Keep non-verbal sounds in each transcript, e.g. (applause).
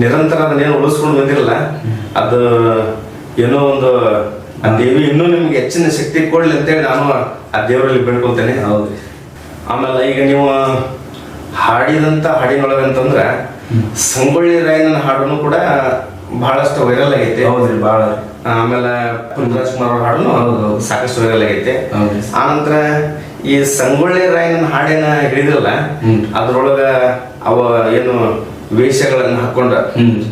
ನಿರಂತರ ಅದನ್ನೇನು ಉಳಿಸ್ಕೊಂಡು ಬಂದಿರಲ್ಲ ಅದು ಏನೋ ಒಂದು ಆ ದೇವಿ ಇನ್ನೂ ನಿಮ್ಗೆ ಹೆಚ್ಚಿನ ಶಕ್ತಿ ಕೊಡ್ಲಿ ಅಂತೇಳಿ ನಾನು ಆ ದೇವರಲ್ಲಿ ಬೇಡ್ಕೊಳ್ತೇನೆ ಹೌದ್ರಿ. ಆಮೇಲೆ ಈಗ ನೀವು ಹಾಡಿದಂತ ಹಾಡಿನೊಳಗೆ ಅಂತಂದ್ರೆ ಸಂಗೊಳ್ಳಿ ರಾಯನ ಹಾಡನ್ನು ಕೂಡ ಬಹಳಷ್ಟು ವೈರಲ್ ಆಗೈತೆ. ಹೌದ್ರಿ ಬಹಳ. ಆಮೇಲೆ ಪುನೀತ್ ಕುಮಾರ್ ಅವ್ರ ಹಾಡನ್ನು ಹೌದು, ಹೌದು. ಸಾಕಷ್ಟು ವೈರಲ್ ಆಗೈತೆ. ಆನಂತರ ಈ ಸಂಗೊಳ್ಳಿ ರಾಯನ ಹಾಡೇನ ಹಿಡಿದ್ರಲ್ಲ ಹ್ಮ್. ಅದ್ರೊಳಗ ಅವ ಏನು ವೇಷಗಳನ್ನ ಹಾಕೊಂಡ.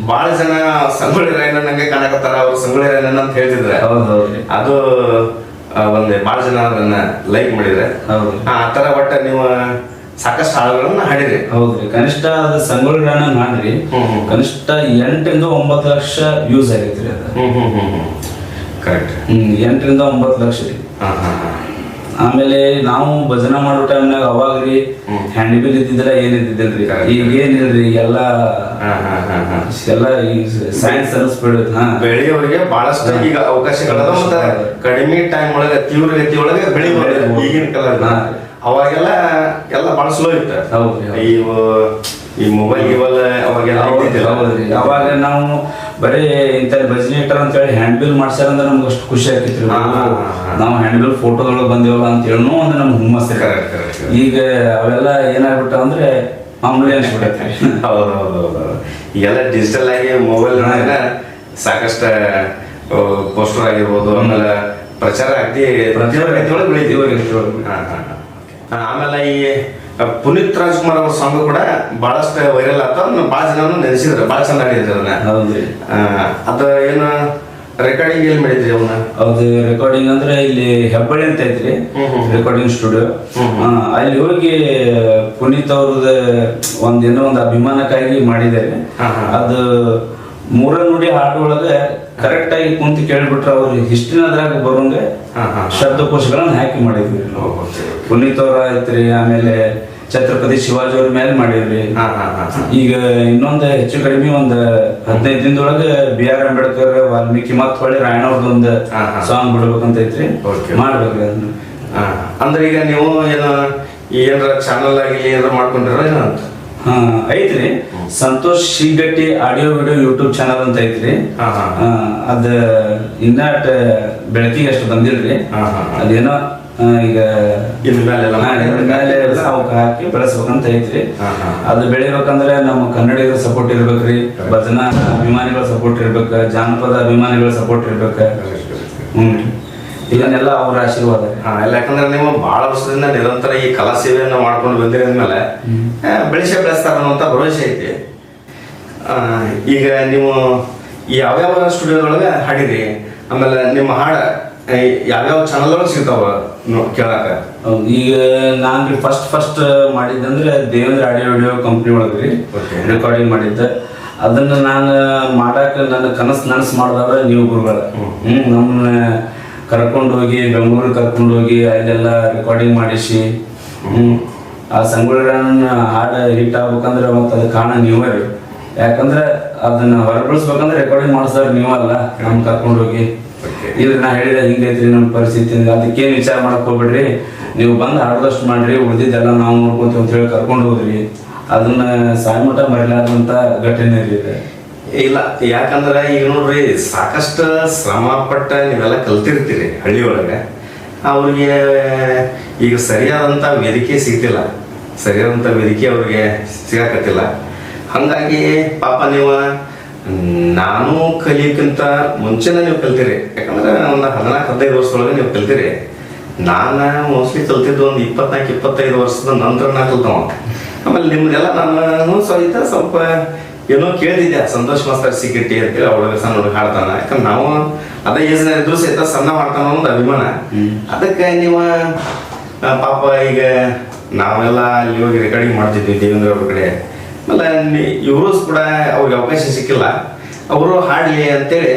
ಬಹಳ ಜನ ಸಂಗೊಳ್ಳಿ ರಾಯಣ್ಣನಂಗೆ ಕಾಣಕತ್ತಾರ ಅವ್ರು ಸಂಗೊಳ್ಳಿ ರಾಯಣ್ಣ ಅಂತ ಹೇಳ್ತಿದ್ರ. ಅದು ಒಂದು ಬಹಳ ಜನ ಅದನ್ನ ಲೈಕ್ ಮಾಡಿದ್ರೆ. ಆ ತರ ಒಟ್ಟ ನೀವು ಸಾಕಷ್ಟು ಹಾಡುಗಳನ್ನ ಹಾಡಿರಿ. ಹೌದ್ರಿ ಕನಿಷ್ಠ ಅದು ಸಂಗೊಳ್ಳಿ ರಾಯಣ್ಣ ಹ್ಮ್. ಕನಿಷ್ಠ ಎಂಟರಿಂದ ಒಂಬತ್ತು ಲಕ್ಷ ಯೂಸ್ ಆಗೈತ್ರಿ ಅದು. ಕರೆಕ್ಟ್ ಹ್ಮ್ ಎಂಟರಿಂದ ಒಂಬತ್ತು ಲಕ್ಷ ರೀ. ಹಾ ಹಾ. ಆಮೇಲೆ ನಾವು ಭಜನ ಮಾಡೋ ಟೈಮ್ನಾಗ ಅವಾಗ ರೀ. ಹ್ಯಾಂಡ್ ಬಿಲ್ ಇದ್ದಿದ್ದಿಲ್ಲ ಏನ್ ಇದ್ದಿದ್ದಿಲ್ರಿ. ಈಗ ಏನಿಲ್ರಿ ಎಲ್ಲ ಎಲ್ಲ ಈ ಸೈನ್ಸ್ ಅನಿಸ್ಬಿಡುತ್ತೆ ಹಾ ಬೆಳೆಯವರಿಗೆ ಬಹಳಷ್ಟು ಈಗ ಅವಕಾಶಗಳದ ಕಡಿಮೆ ಟೈಮ್ ಒಳಗೆ ತೀವ್ರಗತಿ ಒಳಗೆ ಬೆಳಿಬೋದು ಬೆಳಿಬೋದು. ಈಗಿನ ಕಾಲ. ಅವಾಗೆಲ್ಲ ಎಲ್ಲ ಬಹಳ ಸ್ಲೋ ಇತ್ತು. ಈ. ಈ ಮೊಬೈಲ್ ಗಿಬಲ್ ಅವಾಗೆಲ್ಲ ಅವಾಗ ನಾವು ಬರೀ ಇಂಥ ಭಜನೆ ಇಟ್ಟಾರ ಅಂತ ಹೇಳಿ ಹ್ಯಾಂಡ್ ಬಿಲ್ ಮಾಡ್ಸ್ಯಾರ ಅಂದ್ರೆ ನಮ್ಗೆ ಅಷ್ಟು ಖುಷಿ ಆಗ್ತಿತ್ತು. ನಾವು ಹ್ಯಾಂಡ್ ಬಿಲ್ ಫೋಟೋದೊಳಗೆ ಬಂದೇವಲ್ಲ ಅಂತ ಹೇಳೋ ಒಂದು ನಮ್ಗೆ ಹುಮ್ಮಸ್. ಈಗ ಅವೆಲ್ಲ ಏನಾಗ್ಬಿಟ್ಟ ಅಂದ್ರೆ ಮಾಮೂಲಿ ಅನ್ಸ್ಬಿಡತ್ತೆ (laughs) ಹೌದು ಹೌದು ಹೌದು ಈಗೆಲ್ಲ ಡಿಜಿಟಲ್ ಆಗಿ ಮೊಬೈಲ್ ಸಾಕಷ್ಟು ಪೋಸ್ಟರ್ ಆಗಿರ್ಬೋದು ಆಮೇಲೆ ಪ್ರಚಾರ ಆಗ್ತಿ ಪ್ರತಿಯೊಂದು ಬೆಳಿತೀವಿ ಹಾ. ಹಾ, ಆಮೇಲೆ ಈ ಪುನೀತ್ ರಾಜ್ಕುಮಾರ್ ಅವ್ರ ಸಾಂಗ್ ಕೂಡ ಬಹಳಷ್ಟು ವೈರಲ್ ಆತ. ಬಹಳ ಜನ ನೆನೆಸಿದ್ರು ಬಹಳ ಚಂದ ಹಾಡಿದ್ರು ಅದನ್ನ ಹೌದ್ರಿ ಅದ ಏನು ರೆಕಾರ್ಡಿಂಗ್ ಎಲ್ಲಿ ಮಾಡಿದ್ರಿ ಅವನ್ನ ಅದು ರೆಕಾರ್ಡಿಂಗ್ ಅಂದ್ರೆ ಇಲ್ಲಿ ಹೆಬ್ಬಳ್ಳಿ ಅಂತ ಐತ್ರಿ. ರೆಕಾರ್ಡಿಂಗ್ ಸ್ಟುಡಿಯೋ ಅಲ್ಲಿ ಹೋಗಿ ಪುನೀತ್ ಅವ್ರದ ಒಂದ್ ಏನೋ ಒಂದು ಅಭಿಮಾನಕ್ಕಾಗಿ ಮಾಡಿದ್ದಾರೆ. ಅದು ಮೂರ ನುಡಿ ಹಾಡು ಒಳಗೆ ಕರೆಕ್ಟ್ ಆಗಿ ಕುಂತು ಕೇಳಿಬಿಟ್ರೆ ಅವ್ರ ಹಿಸ್ಟ್ರಿನ ಅದ್ರಾಗ ಬರೋಂಗೆ. ಶಬ್ದಕೋಶಗಳನ್ನ ಹಾಕಿ ಮಾಡಿದ್ವಿ. ಪುನೀತ್ ಅವ್ರ ಐತ್ರಿ ಆಮೇಲೆ ಛತ್ರಪತಿ ಶಿವಾಜಿ ಅವ್ರ ಮೇಲೆ ಮಾಡಿದ್ರಿ. ಈಗ ಇನ್ನೊಂದು ಹೆಚ್ಚು ಕಡಿಮೆ ಒಂದ್ ಹದಿನೈದು ದಿನದೊಳಗೆ ಬಿ ಆರ್ ಅಂಬೇಡ್ಕರ್ ವಾಲ್ಮೀಕಿ ಮತ್ ಹೊಳ್ಳಿ ರಾಯಣ್ಣ ಅವ್ರದ್ದೊಂದು ಹಾ. ಸಾಂಗ್ ಬಿಡ್ಬೇಕಂತ ಐತ್ರಿ ಮಾಡ್ಬೇಕು ಮಾಡ್ಬೇಕ್ರಿ ಅದನ್ನ ಅಂದ್ರೆ ಈಗ ನೀವು ಏನು ಏನಾರ ಚಾನಲ್ ಆಗಿ ಏನಾರ ಮಾಡ್ಕೊಂಡಿರೋ ಏನೋ ಅಂತ ಹಾ ಐತ್ರಿ. Santosh Shrigatti audio video YouTube channel ಅಂತ ಐತ್ರಿ. ಅದ ಇನ್ನ ಬೆಳಕಿಗೆ ಅಷ್ಟು ಬಂದಿಲ್ರಿ. ಅದೇನೋ ಈಗ ಅವಕ್ಕೆ ಹಾಕಿ ಬೆಳೆಸ್ಬೇಕಂತ ಐತ್ರಿ. ಅದು ಬೆಳಿಬೇಕಂದ್ರೆ ನಮ್ಮ ಕನ್ನಡಿಗರ ಸಪೋರ್ಟ್ ಇರ್ಬೇಕ್ರಿ. ಭಜನಾ ಅಭಿಮಾನಿಗಳ ಸಪೋರ್ಟ್ ಇರ್ಬೇಕ ಜಾನಪದ ಅಭಿಮಾನಿಗಳ ಸಪೋರ್ಟ್ ಇರ್ಬೇಕ. ಹ್ಮ್. ಇದನ್ನೆಲ್ಲ ಅವ್ರ ಆಶೀರ್ವಾದ. ಹಾ, ಯಾಕಂದ್ರೆ ನೀವು ಬಹಳ ವರ್ಷದಿಂದ ನಿರಂತರ ಈ ಕಲಾ ಸೇವೆಯನ್ನು ಮಾಡ್ಕೊಂಡು ಬಂದಿರಂದ ಮೇಲೆ ಬೆಳೆಸೇ ಬೆಳೆಸ್ತಾರ ಅನ್ನೋಂಥ ಭರವಸೆ ಐತಿ. ಈಗ ನೀವು ಯಾವ್ಯಾವ ಸ್ಟುಡಿಯೋದೊಳಗೆ ಹಾಡಿರಿ? ಆಮೇಲೆ ನಿಮ್ಮ ಹಾಡ ಯಾವ್ಯಾವ ಚಾನಲ್ ಒಳಗೆ ಸಿಗ್ತಾವ ಕೇಳಾಕ? ಈಗ ನಾನು ರೀ ಫಸ್ಟ್ ಫಸ್ಟ್ ಮಾಡಿದ್ದಂದ್ರೆ ದೇವೇಂದ್ರ ಆಡಿಯೋ ವಿಡಿಯೋ ಕಂಪ್ನಿ ಒಳಗೆ ರೀ. ರೆಕಾರ್ಡಿಂಗ್ ಮಾಡಿದ್ದೆ. ಅದನ್ನ ನಾನು ಮಾಡಾಕ ನನ್ನ ಕನಸು ನನಸು ಮಾಡಿದವ್ರ ನೀವು ಗುರುಗಳು. ಹ್ಮ್ ನಮ್ಮನ್ನ ಕರ್ಕೊಂಡು ಹೋಗಿ ಬೆಂಗಳೂರಿಗೆ ಕರ್ಕೊಂಡು ಹೋಗಿ ಅಲ್ಲೆಲ್ಲ ರೆಕಾರ್ಡಿಂಗ್ ಮಾಡಿಸಿ ಹ್ಮ್. ಆ ಸಂಗೊಳ್ಳಿರನ್ನ ಹಾಡು ಹಿಟ್ ಆಗ್ಬೇಕಂದ್ರೆ ಮತ್ತೆ ಅದು ಕಾರಣ ನೀವೇ ರೀ. ಯಾಕಂದ್ರೆ ಅದನ್ನ ಹೊರಬಳಿಸ್ಬೇಕಂದ್ರೆ ರೆಕಾರ್ಡಿಂಗ್ ಮಾಡಿಸ್ದವ್ರು ನೀವಲ್ಲ ನಮ್ ಕರ್ಕೊಂಡು ಹೋಗಿ. ಇದ್ರ ನಾ ಹೇಳಿದ ಹಿಂಗೈತ್ರಿ ನಮ್ಮ ಪರಿಸ್ಥಿತಿ ಅದಕ್ಕೇನು ವಿಚಾರ ಮಾಡಕ್ ಹೋಗ್ಬೇಡ್ರಿ. ನೀವು ಬಂದು ಹಾಡದಷ್ಟು ಮಾಡ್ರಿ ಉಳಿದಿದ್ದೆಲ್ಲ ನಾವು ನೋಡ್ಕೊಂತೀವಿ ಅಂತ ಹೇಳಿ ಕರ್ಕೊಂಡು ಹೋದ್ರಿ. ಅದನ್ನ ಸಾಯಮಠ ಮರಿಲಾರ್ದಂತ ಘಟನೆ ಇದು. ಇಲ್ಲ, ಯಾಕಂದ್ರೆ ಈಗ ನೋಡ್ರಿ, ಸಾಕಷ್ಟು ಶ್ರಮ ಪಟ್ಟ ನೀವೆಲ್ಲ ಕಲ್ತಿರ್ತೀರಿ ಹಳ್ಳಿ ಒಳಗೆ ಅವ್ರಿಗೆ ಈಗ ಸರಿಯಾದಂಥ ವೇದಿಕೆ ಸಿಗ್ತಿಲ್ಲ. ಸರಿಯಾದಂಥ ವೇದಿಕೆ ಅವ್ರಿಗೆ ಸಿಗಾಕತ್ತಿಲ್ಲ. ಹಾಗಾಗಿ ಪಾಪ ನೀವು ನಾನು ಕಲಿಯೋಕ್ಕಿಂತ ಮುಂಚೆನೇ ನೀವು ಕಲ್ತಿರಿ. ಯಾಕಂದ್ರೆ ಒಂದು ಹದಿನಾಲ್ಕು, ಹದಿನೈದು ವರ್ಷದೊಳಗೆ ನೀವು ಕಲ್ತಿರಿ. ನಾನು ಮೋಸ್ಟ್ಲಿ ಕಲ್ತಿದ್ದು ಒಂದು ಇಪ್ಪತ್ನಾಲ್ಕು, ಇಪ್ಪತ್ತೈದು ವರ್ಷದ ನಂತರ ನಾ ಕಲ್ತವ. ಆಮೇಲೆ ನಿಮ್ದೆಲ್ಲ ನಾನು ಸಹಿತ ಸ್ವಲ್ಪ ಏನೋ ಕೇಳಿದ್ದೆ ಸಂತೋಷ್ ಮಾಸ್ತರ್ ಸಿಕ್ಕಿಟ್ಟಿ ಅಂತೇಳಿ ಅವಳ ಸಣ್ಣ ಹುಡುಗ ಹಾಡ್ತಾನ. ಯಾಕಂದ್ರೆ ನಾವು ಅದೇ ಏಜ್ ಇದ್ರು ಸಹಿತ ಸಣ್ಣ ಮಾಡ್ತಾನ ಅನ್ನೋದು ಅಭಿಮಾನ. ಅದಕ್ಕೆ ನೀವು ಪಾಪ ಈಗ ನಾವೆಲ್ಲ ಅಲ್ಲಿ ಹೋಗಿ ರೆಕಾರ್ಡಿಂಗ್ ಮಾಡ್ತಿದ್ವಿ ದೇವೇಂದ್ರ ಅವ್ರ ಕಡೆ. ಆಮೇಲೆ ಇವರು ಕೂಡ ಅವ್ರಿಗೆ ಅವಕಾಶ ಸಿಕ್ಕಿಲ್ಲ. ಅವರು ಹಾಡ್ಲಿ ಅಂತೇಳಿ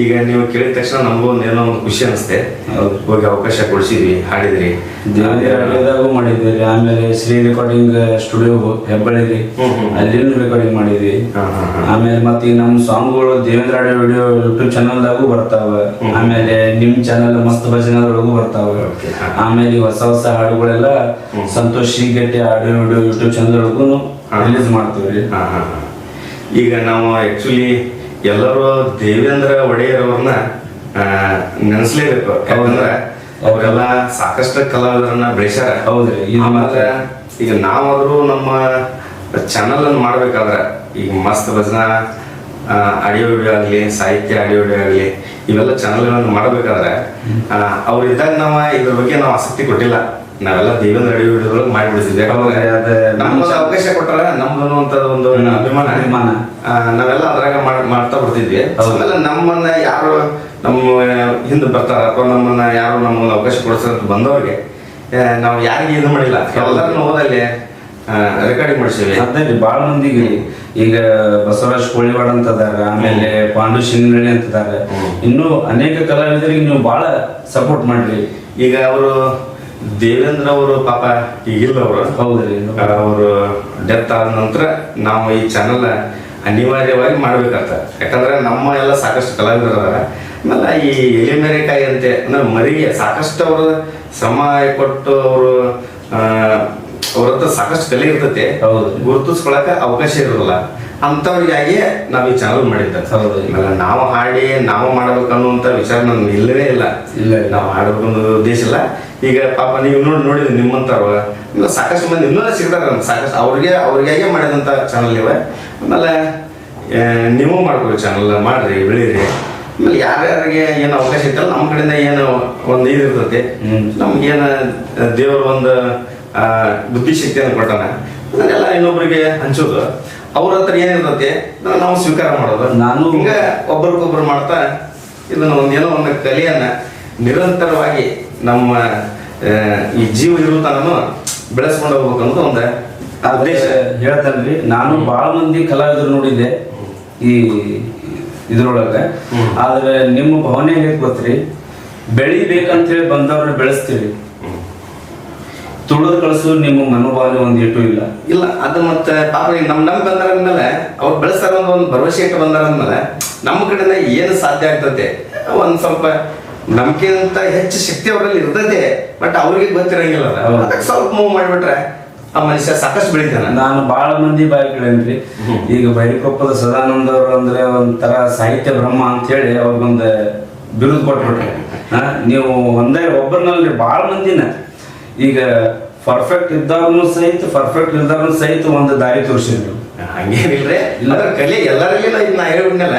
ಈಗ ನೀವು ಕೇಳಿದ ತಕ್ಷಣ ನಮಗೂ ಒಂದು ಏನೋ ಒಂದು ಖುಷಿ ಅನಿಸ್ತೆ ಹೌದು. ಹೋಗಿ ಅವಕಾಶ ಕೊಡಿಸಿದ್ವಿ ಹಾಡಿದ್ರಿ ದೇವರ ಹಳ್ಳಿದಾಗೂ ಮಾಡಿದ್ವಿ ಆಮೇಲೆ ಶ್ರೀ ರೆಕಾರ್ಡಿಂಗ್ ಸ್ಟುಡಿಯೋ ಹೆಬ್ಬಳ್ಳಿ. ಅಲ್ಲಿನೂ ರೆಕಾರ್ಡಿಂಗ್ ಮಾಡಿದ್ವಿ. ಆಮೇಲೆ ಮತ್ತೆ ಈ ನಮ್ಮ ಸಾಂಗ್ಗಳು ದೇವೇಂದ್ರ ಆಡಿಯೋ ವಿಡಿಯೋ ಯೂಟ್ಯೂಬ್ ಚಾನಲ್ದಾಗೂ ಬರ್ತಾವ. ಆಮೇಲೆ ನಿಮ್ ಚಾನಲ್ ಮಸ್ತ್ ಭಜನದೊಳಗೂ ಬರ್ತಾವ ಆಮೇಲೆ ಹೊಸ ಹೊಸ ಹಾಡುಗಳೆಲ್ಲ Santosh Gatti audio video YouTube channel ಒಳಗೂ. ರಿಲೀಸ್ ಮಾಡ್ತೀವಿ. ಈಗ ನಾವು ಆಕ್ಚುಲಿ ಎಲ್ಲರೂ ದೇವೇಂದ್ರ ಒಡೆಯರ್ ಅವ್ರನ್ನ ನೆನೆಸ್ಲೇಬೇಕು. ಯಾಕಂದ್ರೆ ಅವರೆಲ್ಲ ಸಾಕಷ್ಟು ಕಲಾವಿದರನ್ನ ಬೆಳೆಸ್ಯಾರ. ಹೌದ್ರಿ ಆಮೇಲೆ ಈಗ ನಾವಾದ್ರೂ ನಮ್ಮ ಚಾನಲ್ ಅನ್ನು ಮಾಡ್ಬೇಕಾದ್ರೆ ಈಗ ಮಸ್ತ್ ಭಜನ ಆಡಿಯೋ ವಿಡಿಯೋ ಆಗಲಿ ಸಾಹಿತ್ಯ ಆಡಿಯೋ ವಿಡಿಯೋ ಆಗಲಿ ಇವೆಲ್ಲ ಚಾನಲ್ಗಳನ್ನು ಮಾಡಬೇಕಾದ್ರೆ ಅವ್ರು ಇದ್ದಾಗ ನಾವು ಇದ್ರ ಬಗ್ಗೆ ನಾವು ಆಸಕ್ತಿ ಕೊಟ್ಟಿಲ್ಲ. ನಾವೆಲ್ಲ ದೇವೇಂದ್ರ ರೆಡಿ ವಿಡಿಯೋಗಳು ಮಾಡಿಬಿಡ್ತಿದ್ದೆ ನಮ್ಗೆ ಅವಕಾಶ ಕೊಟ್ಟರೆ ನಮ್ದು ಅಂತ ಒಂದು ಅಭಿಮಾನ ಅಭಿಮಾನ. ನಾವೆಲ್ಲ ಅದ್ರಾಗ ಮಾಡ್- ಮಾಡ್ತಾ ಬರ್ತಿದ್ವಿ. ಆಮೇಲೆ ನಮ್ಮನ್ನ ಯಾರು ನಮ್ಮ ಹಿಂದೆ ಬರ್ತಾರ ಅಥವಾ ನಮ್ಮನ್ನ ಯಾರು ನಮ್ಮನ್ನ ಅವಕಾಶ ಕೊಡಿಸ್ರಂತ ಬಂದವ್ರಿಗೆ ನಾವು ಯಾರಿಗೆ ಇದು ಮಾಡಿಲ್ಲ. ಎಲ್ಲರೂ ಹೋದಲ್ಲಿ ರೆಕಾರ್ಡಿಂಗ್ ಮಾಡಿಸಿವಿ ಅದೇ ರೀ ಭಾಳ ಮಂದಿಗೆ ಈಗ ಬಸವರಾಜ್ ಕೋಳಿವಾಡ ಅಂತ ಅದಾರ ಆಮೇಲೆ ಪಾಂಡು ಶಿಂಗನಳ್ಳಿ ಅಂತ ಅದಾರ ಹ್ಮ್. ಇನ್ನು ಅನೇಕ ಕಲಾವಿದರಿಗೆ ನೀವು ಬಹಳ ಸಪೋರ್ಟ್ ಮಾಡ್ರಿ. ಈಗ ಅವರು ದೇವೇಂದ್ರ ಅವರು ಪಾಪ ಈಗಿಲ್ಲ ಅವರು ಹೌದ್ರಿ ಅವರು ಡೆತ್ ಆದ ನಂತರ ನಾವು ಈ ಚಾನಲ್ ಅನಿವಾರ್ಯವಾಗಿ ಮಾಡ್ಬೇಕಾಗ್ತದೆ. ಯಾಕಂದ್ರೆ ನಮ್ಮ ಎಲ್ಲ ಸಾಕಷ್ಟು ಕಲಾವಿದರ ಆಮೇಲೆ ಈ ಎಲಿಮೆರೆಕಾಯಿ ಅಂತೆ ಅಂದ್ರೆ ಮರಿಗೆ ಸಾಕಷ್ಟು ಅವರು ಶ್ರಮ ಕೊಟ್ಟು ಅವರು ಅವ್ರ ಹತ್ರ ಸಾಕಷ್ಟು ಕಲೆ ಇರ್ತೈತೆ. ಹೌದು. ಗುರುತಿಸ್ಕೊಳಕ ಅವಕಾಶ ಇರೋದಿಲ್ಲ. ಅಂಥವ್ರಿಗಾಗಿ ನಾವು ಈ ಚಾನಲ್ ಮಾಡಿದ್ದ ಹೌದು. ನಾವು ಹಾಡಿ ನಾವು ಮಾಡ್ಬೇಕು ಅನ್ನುವಂಥ ವಿಚಾರ ನಮ್ಗೆ ಇಲ್ಲವೇ ಇಲ್ಲ. ಇಲ್ಲ. ನಾವು ಹಾಡಬೇಕು ಅನ್ನೋ ಉದ್ದೇಶ ಇಲ್ಲ. ಈಗ ಪಾಪ ನೀವು ನೋಡಿ ನೋಡಿದ್ರಿ ನಿಮ್ಮಂಥವ್ರು. ಇಲ್ಲ ಸಾಕಷ್ಟು ಮಂದಿ ಇನ್ನೂ ಸಿಗ್ತಾರೆ ನಮ್ಗೆ. ಸಾಕಷ್ಟು ಅವ್ರಿಗೆ ಅವ್ರಿಗಾಗೆ ಮಾಡಿದಂಥ ಚಾನಲ್ ಇವೆ. ಆಮೇಲೆ ನೀವು ಮಾಡ್ಕೊಳ್ರಿ ಚಾನಲ್ ಮಾಡ್ರಿ ಬೆಳೀರಿ. ಆಮೇಲೆ ಯಾರ್ಯಾರಿಗೆ ಏನು ಅವಕಾಶ ಇತ್ತಲ್ಲ ನಮ್ಮ ಕಡೆಯಿಂದ ಏನು ಒಂದು ಇದು ಇರ್ತೈತಿ. ನಮ್ಗೇನು ದೇವ್ರ ಒಂದು ಆ, ಬುದ್ಧಿಶಕ್ತಿಯನ್ನು ಕೊಟ್ಟಾನ. ಅದನ್ನೆಲ್ಲ ಇನ್ನೊಬ್ಬರಿಗೆ ಹಂಚೋದು. ಅವ್ರ ಹತ್ರ ಏನಿರ್ತೈತಿ ನಾವು ಸ್ವೀಕಾರ ಮಾಡೋದು. ನಾನು- ಹಿಂಗ ಒಬ್ರಿಗೊಬ್ರು ಮಾಡ್ತಾ ಇದನ್ನ ಒಂದು ಏನೋ ಒಂದು ಕಲೆಯನ್ನ ನಿರಂತರವಾಗಿ ನಮ್ಮ ಈ ಜೀವ ಇರುತ್ತಾನು ಬೆಳೆಸ್ಕೊಂಡು ಹೋಗ್ಬೇಕು ಅನ್ನೋದು ಒಂದು ಉದ್ದೇಶ. ಹೇಳ್ತಾನ್ರಿ ನಾನು ಬಹಳ ಮಂದಿ ಕಲಾವಿದರು ನೋಡಿದ್ದೆ ಈ ಇದ್ರೊಳಗ. ಆದ್ರೆ ನಿಮ್ಮ ಭಾವನೆ ಹೇಗೆ ಗೊತ್ತ್ರಿ ಬೆಳಿಬೇಕಂತೇಳಿ ಬಂದವ್ರನ್ನ ಬೆಳೆಸ್ತೀರಿ ತುಳಿದು ಕಳಿಸೋ ನಿಮ್ಮ ಮನೋಭಾವನೆ ಒಂದು ಇಟ್ಟು ಇಲ್ಲ. ಇಲ್ಲ ಅದು ಮತ್ತೆ ಪಾಪ ನಮ್ ನಮ್ ಬಂದಾರಂದ್ಮೇಲೆ ಅವ್ರು ಬೆಳೆಸ್ತಾರ ಒಂದು ಒಂದು ಭರವಸೆ ಇಟ್ಟು ಬಂದಾರಂದ್ಮೇಲೆ ನಮ್ಮ ಕಡೆಯಿಂದ ಏನು ಸಾಧ್ಯ ಆಗ್ತದೆ? ಒಂದ್ ಸ್ವಲ್ಪ ನಮ್ಗಿಂತ ಹೆಚ್ಚು ಶಕ್ತಿ ಅವರಲ್ಲಿ ಇರ್ತದೆ ಬಟ್ ಅವ್ರಿಗೆ ಗೊತ್ತಿರಂಗಿಲ್ಲ ಅದು. ಅದಕ್ಕೆ ಸ್ವಲ್ಪ ಮೂವ್ ಮಾಡಿಬಿಟ್ರೆ ಆ ಮನುಷ್ಯ ಸಾಕಷ್ಟು ಬೆಳಿತಾನೆ. ನಾನು ಬಹಳ ಮಂದಿ ಬಾಯಿ ಕೇಳೇನ್ರಿ. ಈಗ ಬೈರಿಕೊಪ್ಪದ ಸದಾನಂದ ಅವರು ಅಂದ್ರೆ ಒಂಥರ ಸಾಹಿತ್ಯ ಬ್ರಹ್ಮ ಅಂತ ಹೇಳಿ ಅವ್ರಿಗೊಂದು ಬಿರುದು ಕೊಟ್ಬಿಟ್ರೆ. ನೀವು ಒಂದೇ ಒಬ್ಬರನಲ್ಲಿ ಬಹಳ ಮಂದಿನ. ಈಗ ಪರ್ಫೆಕ್ಟ್ ಇದ್ದವ್ರನ್ನು ಸಹಿತ ಪರ್ಫೆಕ್ಟ್ ಇದ್ದವ್ರನ್ನು ಸಹಿತ ಒಂದು ದಾರಿ ತೋರಿಸಿದ್ರು. ಹಂಗೇನಿಲ್ರಿ ಇಲ್ಲ. ಕಲಿ ಎಲ್ಲರಲ್ಲಿಲ್ಲ ಎಲ್ಲರಲ್ಲಿ ಇದನ್ನ ಹೇಳ್ಬಿಟ್ನಲ್ಲ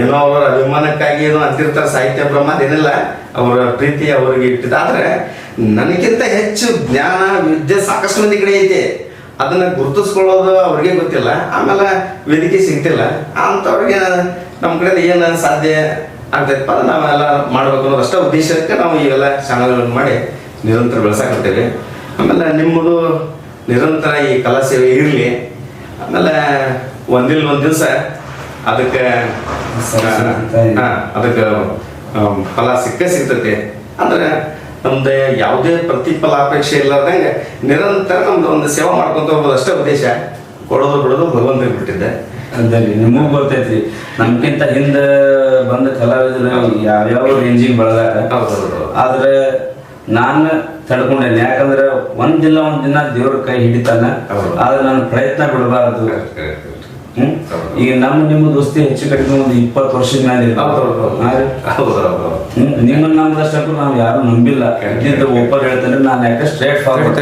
ಏನೋ ಅವರ ಅಭಿಮಾನಕ್ಕಾಗಿ ಏನೋ ಅಂತಿರ್ತಾರೆ ಸಾಹಿತ್ಯ ಪ್ರಮಾದ ಏನಿಲ್ಲ, ಅವರ ಪ್ರೀತಿ ಅವರಿಗೆ ಇಟ್ಟಿದ್ದಾದ್ರೆ ನನಗಿಂತ ಹೆಚ್ಚು ಜ್ಞಾನ, ವಿದ್ಯೆ ಸಾಕಷ್ಟು ಮಂದಿ ಕಡೆ ಐತೆ. ಅದನ್ನ ಗುರುತಿಸ್ಕೊಳ್ಳೋದು ಅವ್ರಿಗೆ ಗೊತ್ತಿಲ್ಲ. ಆಮೇಲೆ ವೇದಿಕೆ ಸಿಗ್ತಿಲ್ಲ. ಅಂಥವ್ರಿಗೆ ನಮ್ಮ ಕಡೆ ಏನು ಸಾಧ್ಯ ಆಗ್ತೈತಪ್ಪ ನಾವೆಲ್ಲ ಮಾಡ್ಬೇಕು ಅನ್ನೋದು ಅಷ್ಟೇ ಉದ್ದೇಶಕ್ಕೆ ನಾವು ಇವೆಲ್ಲ ಚಾನಲ್ಗಳನ್ನು ಮಾಡಿ ನಿರಂತರ ಬೆಳೆಸಾಕತ್ತೇವೆ ಆಮೇಲೆ ನಿಮ್ಮದು ನಿರಂತರ ಈ ಕಲಾ ಸೇವೆ ಇರಲಿ. ಆಮೇಲೆ ಒಂದಿಲ್ಲ ಒಂದು ದಿವಸ ಅದಕ್ಕೆ ಅದಕ್ಕೆ ಫಲ ಸಿಕ್ಕ ಸಿಗ್ತೈತಿ. ಅಂದ್ರೆ ನಮ್ದು ಯಾವುದೇ ಪ್ರತಿಫಲ ಅಪೇಕ್ಷೆ ಇಲ್ಲದಂಗೆ ನಿರಂತರ ನಮ್ದು ಒಂದು ಸೇವೆ ಮಾಡ್ಕೊಂತ ಹೋಗೋದು ಅಷ್ಟೇ ಉದ್ದೇಶ. ಕೊಡೋದು ಬಿಡೋದು ಭಗವಂತನಿಗೆ ಬಿಟ್ಟಿದ್ದೆ. ಅಂದಲ್ಲಿ ನಿಮಗೂ ಗೊತ್ತೈತಿ. ನಮ್ಗಿಂತ ಹಿಂದೆ ಬಂದ ಕಲಾವಿದರು ಯಾವ್ಯಾವ ರೇಂಜಿಗೆ ಬೆಳೆದಾರ? ಆದ್ರೆ ನಾನು ತಡ್ಕೊಂಡೇನೆ. ಯಾಕಂದ್ರೆ ಒಂದ್ ದಿನ ಒಂದ್ ದಿನ ದೇವ್ರ ಕೈ ಹಿಡಿತಾನ. ಆದ್ರೆ ನಾನು ಪ್ರಯತ್ನ ಬಿಡಬಾರದು ಈಗ ನಮ್ಮ ನಿಮ್ಮ ದೋಸ್ತಿ ಹೆಚ್ಚು ಕಡಿಮೆ ಒಂದು ಇಪ್ಪತ್ತು ವರ್ಷದ ಮೇಲೆ ನಿಮ್ಮ ನಂಬದಷ್ಟಕ್ಕೂ ನಾವು ಯಾರು ನಂಬಿಲ್ಲ. ಓಪನ್ ಹೇಳ್ತಾರೆ ನಾನು ಯಾಕೆ ಸ್ಟ್ರೇಟ್ ಫಾರ್ವರ್ಡ್.